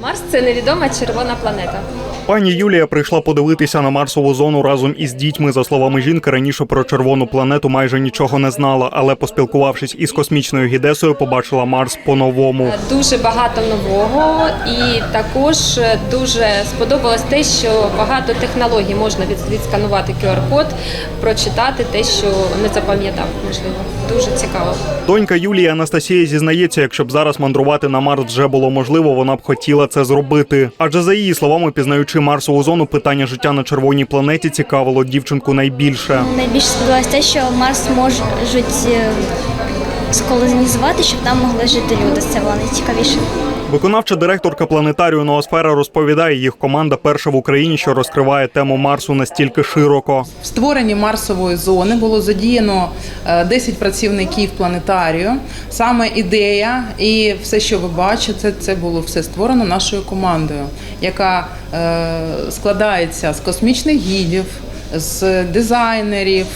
Марс це невідома червона планета. Пані Юлія прийшла подивитися на Марсову зону разом із дітьми. За словами жінки, раніше про червону планету майже нічого не знала, але поспілкувавшись із космічною гідесою, побачила Марс по-новому. Дуже багато нового, і також е, дуже сподобалось те, що багато технологій можна відсканувати QR-код, прочитати те, що не запам'ятав. Можливо, дуже цікаво. Донька Юлії Анастасія зізнається, якщо б зараз мандрувати на Марс вже було можливо, вона б хотіла це зробити. Адже за її словами, пізнаючи Марсову зону, питання життя на червоній планеті цікавило дівчинку найбільше. Найбільше сподобалось те, що Марс може жити сколонізувати, щоб там могли жити люди. Це було найцікавіше. Виконавча директорка планетарію Ноосфера розповідає, їх команда перша в Україні, що розкриває тему Марсу настільки широко. В створенні Марсової зони було задіяно е, 10 працівників планетарію. Саме ідея і все, що ви бачите, це було все створено нашою командою, яка е, складається з космічних гідів, з дизайнерів.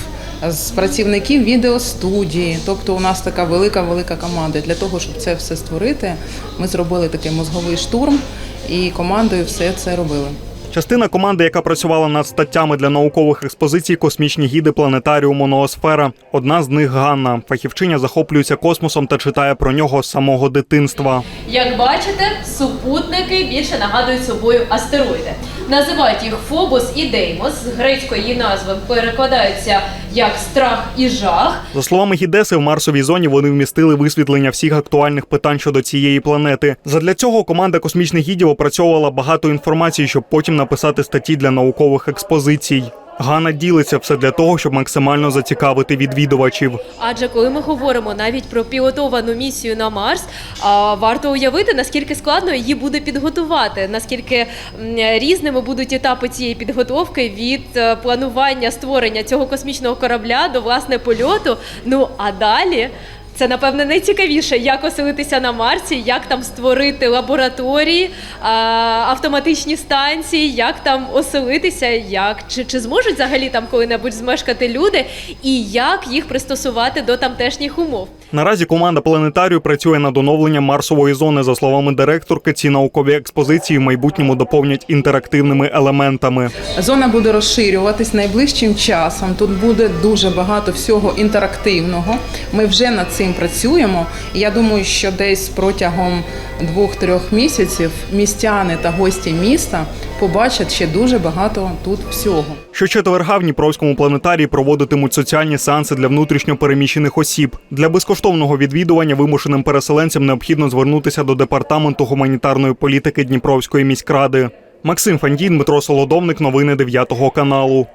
З працівників відеостудії, тобто у нас така велика велика команда. Для того, щоб це все створити, ми зробили такий мозговий штурм і командою все це робили. Частина команди, яка працювала над статтями для наукових експозицій, космічні гіди планетаріуму Ноосфера. Одна з них Ганна. Фахівчиня захоплюється космосом та читає про нього з самого дитинства. Як бачите, супутники більше нагадують собою астероїди. Називають їх Фобос і Деймос. З грецької її назви перекладаються як страх і жах. За словами Гідеси, в Марсовій зоні вони вмістили висвітлення всіх актуальних питань щодо цієї планети. Задля цього команда космічних гідів опрацьовувала багато інформації, щоб потім написати статті для наукових експозицій. Ганна ділиться все для того, щоб максимально зацікавити відвідувачів. Адже коли ми говоримо навіть про пілотовану місію на Марс, варто уявити, наскільки складно її буде підготувати, наскільки різними будуть етапи цієї підготовки від е, планування створення цього космічного корабля до власне польоту. Ну а далі. Це напевне найцікавіше, як оселитися на Марсі, як там створити лабораторії, автоматичні станції, як там оселитися, як чи, чи зможуть взагалі там коли-небудь змешкати люди, і як їх пристосувати до тамтешніх умов. Наразі команда планетарію працює над оновленням Марсової зони. За словами директорки, ці наукові експозиції в майбутньому доповнять інтерактивними елементами. Зона буде розширюватись найближчим часом. Тут буде дуже багато всього інтерактивного. Ми вже над цим працюємо. Я думаю, що десь протягом двох-трьох місяців містяни та гості міста побачать ще дуже багато тут всього. Щочетверга в Дніпровському планетарії проводитимуть соціальні сеанси для внутрішньо переміщених осіб. Для безкоштовного відвідування вимушеним переселенцям необхідно звернутися до департаменту гуманітарної політики Дніпровської міськради. Максим Фандій, Дмитро Солодовник, новини 9 каналу.